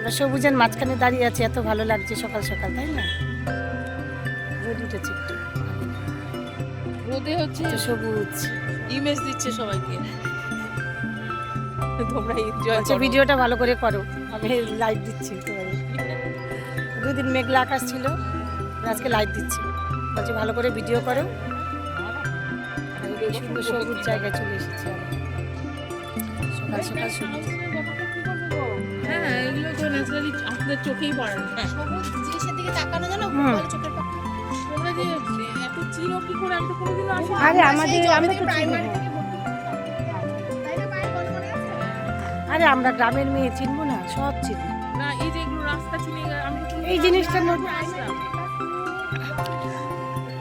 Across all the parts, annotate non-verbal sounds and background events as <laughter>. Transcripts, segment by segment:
আমরা সবুজের মাঝখানে দাঁড়িয়ে আছি এত ভালো লাগছে সকাল সকাল তাই না? রোদ উঠেছে রোদে হচ্ছে সবুজ। ইমেজ দিচ্ছে সবাইকে। তোমরা এনজয় আচ্ছা করো। ভিডিওটা ভালো করে করো। আমি লাইভ দিচ্ছি তোমাদের। <laughs> দুদিন মেঘলা আকাশ ছিল আজকে লাইভ দিচ্ছি। বলছি ভালো করে ভিডিও করো। সুন্দর সবুজ জায়গায় চলে এসেছি সকাল সকাল সবুজ। হ্যাঁ এগুলো তো ন্যাচারালি আপনাদের চোখেই পড়ে না। সবুজ জিনিসের দিকে তাকানো জানো হুম। চোখের পা- তোমরা যে এত চিনো কি করে আমি তো কোনোদিনও আসি আরে আমরা আমাদের আমরা তো প্রাইমারি থেকে ভর্তি হতাম। তাই না, মায়ের কথা আছে? আরে আমরা গ্রামের মেয়ে চিনবো না সব চিনি। না এই যে এগুলো রাস্তা চিনি আমি এই জিনিসটা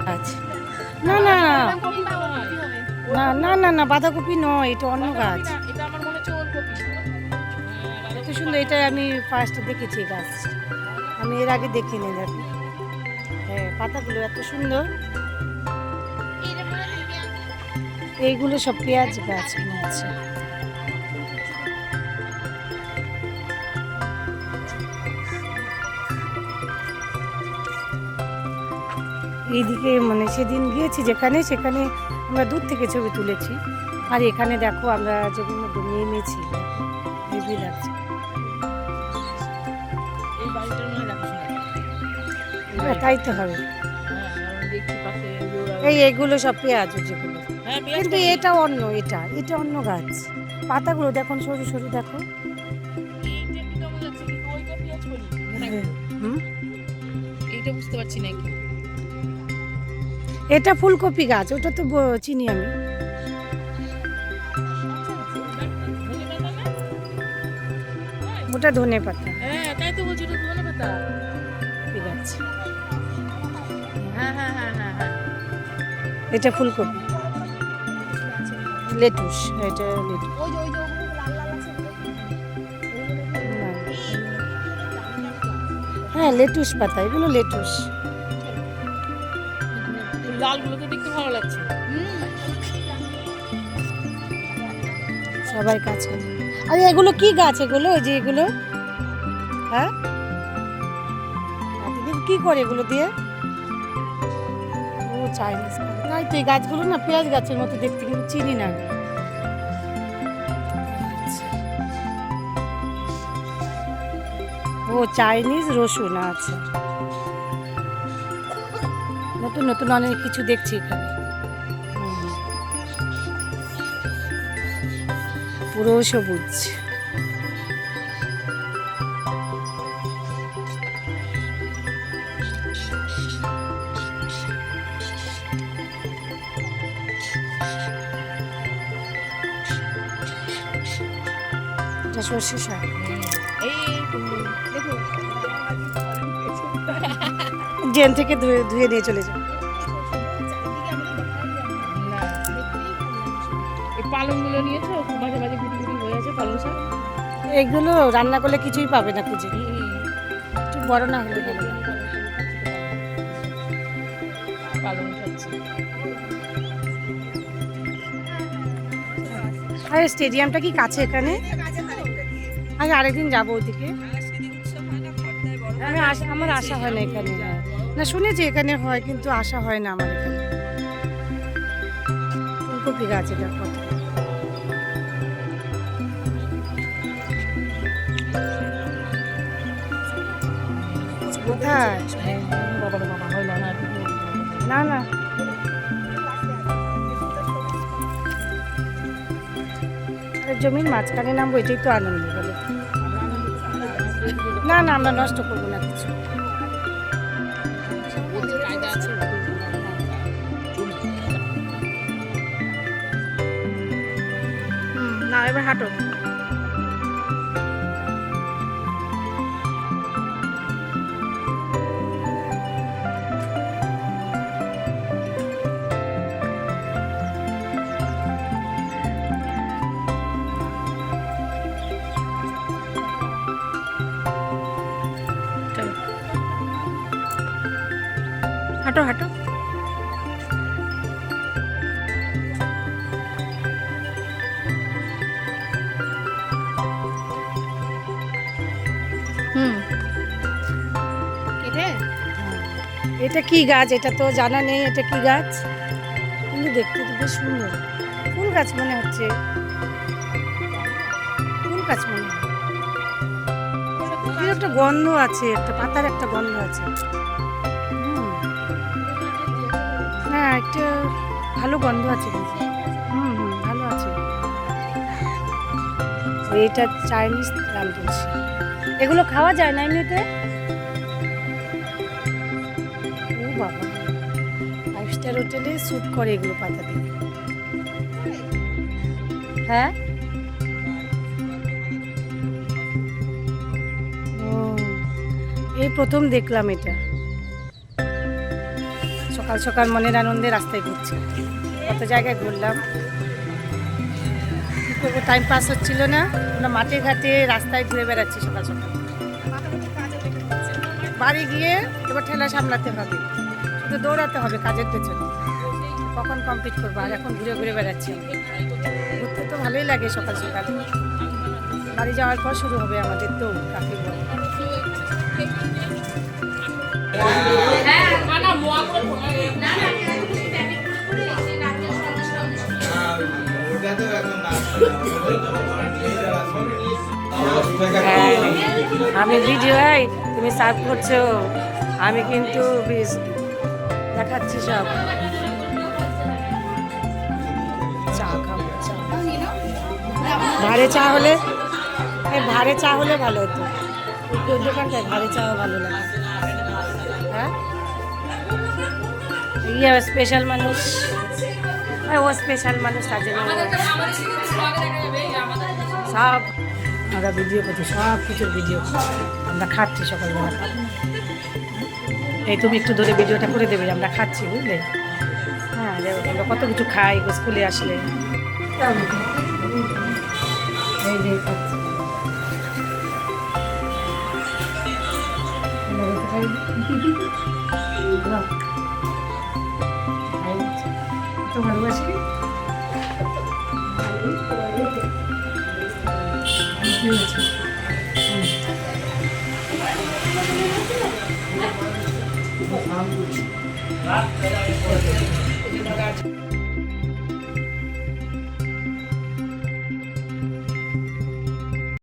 আচ্ছা। না না। না না না না বাঁধাকপি নয় এটা অন্য গাছ। এটা আমার মনে হচ্ছে ওলকপি। সুন্দর, এটা আমি ফার্স্ট দেখেছি গাছ। আমি এর আগে দেখিনি, দেখো। হ্যাঁ পাতাগুলো এত সুন্দর। এইগুলো সব পেঁয়াজ গাছ হচ্ছে। এইদিকে মানে সেদিন গিয়েছি যেখানে, সেখানে আমরা দূর থেকে ছবি তুলেছি। আর এখানে দেখো আমরা যেগুলো নেমেছি হেভি লাগছে। হ্যাঁ, তাই তো হবে। হ্যাঁ, এই এগুলো সব পেঁয়াজ যেগুলো। হ্যাঁ, কিন্তু এটা অন্য এটা এটা অন্য গাছ। পাতাগুলো দেখুন সরু সরু দেখো। এইটা এইটা বুঝতে পারছি না কি এটা ফুলকপি গাছ ওটা তো ব- চিনি আমি। ওটা ধনে পাতা। হ্যাঁ তাই তো বলছি ওটা ধনে পাতা। ঠিক আছে। হ্যাঁ হ্যাঁ হ্যাঁ হ্যাঁ হ্যাঁ। এটা ফুলকপি। লেটুস এটা লেটুস। ওই যে- ওই যে লাল লাল আছে। হ্যাঁ লেটুস পাতা এগুলো লেটুস। লালগুলো তো দেখতে ভালো লাগছে। সবাই কাজ করে আরে এগুলো কি গাছ এগুলো? ওই যে এগুলো? হ্যাঁ? কি করে এগুলো দিয়ে? চাইনিজ তাই তো এই গাছগুলো না, পেঁয়াজ গাছের মতো দেখতে, কিন্তু চিনি না। ও চাইনিজ রসুন আচ্ছা নতুন নতুন অনেক কিছু দেখছি এখানে। পুরো সবুজ শাক জেন থেকে ধুয়ে ধুয়ে নিয়ে চলে যাও না এই পালংগুলো নিয়েছো মাঝে মাঝে পালং এগুলো রান্না করলে কিছুই পাবে না খুঁজে একটু বড় না হলে আরে স্টেডিয়ামটা কি কাছে এখানে আগে আরেকদিন যাব ওদিকে। আমি আমার আশা হয় না এখানে। না, শুনেছি এখানে হয়, কিন্তু আশা হয় না আমার এখানে। ফুলকপি গাছ এটা কত? কোথায়? না না। জমির মাঝখানে নামবো, এটাই তো আনন্দ। না না আমরা নষ্ট করব না কিছু। না এবার হাঁটো। হাঁটো হাঁটো। হুম। কেটে এটা কি গাছ? এটা তো জানা নেই এটা কি গাছ? কিন্তু দেখতে তো বেশ সুন্দর। ফুল গাছ মনে হচ্ছে। ফুল গাছ মনে একটা গন্ধ আছে একটা পাতার একটা গন্ধ আছে। হ্যাঁ একটা ভালো গন্ধ আছে হুম হুম। ভালো আছে। এইটা চাইনিজ দাম তুলছি এগুলো খাওয়া যায় না এমনিতে? ও বাবা। ফাইভ স্টার হোটেলে স্যুট করে এগুলো পাতা দিয়ে। হ্যাঁ? ও এই প্রথম দেখলাম এটা। সকাল সকাল মনের আনন্দে রাস্তায় ঘুরছি। কত জায়গায় ঘুরলাম। টাইম পাস হচ্ছিল না। আমরা মাঠে ঘাটে রাস্তায় ঘুরে বেড়াচ্ছি সকাল সকাল। বাড়ি গিয়ে এবার ঠেলা সামলাতে হবে। শুধু দৌড়াতে হবে কাজের পেছনে। কখন কমপ্লিট করব? আর এখন ঘুরে ঘুরে বেড়াচ্ছি। ঘুরতে তো ভালোই লাগে সকাল সকাল। বাড়ি যাওয়ার পর শুরু হবে আমাদের দৌড় কাকে হ্যাঁ, আমি ভিডিও এই তুমি সার্ভ করছ। আমি কিন্তু দেখাচ্ছি সব। চা খাব ভারে চা হলে ভারে চা হলে ভালো হতো। ওই দোকানটায় ভারে চাও ভালো লাগে। হ্যাঁ? ইয়ে স্পেশাল মানুষ। ও স্পেশাল মানুষ তার জন্য। সব আমরা ভিডিও করছি, সব কিছুর ভিডিও। আমরা খাচ্ছি সকালবেলা। এই তুমি একটু ধরে ভিডিওটা করে দেবে আমরা খাচ্ছি, বুঝলে? হ্যাঁ আমরা কত কিছু খাই স্কুলে আসলে। খাচ্ছি। ঠিক আছে হুম।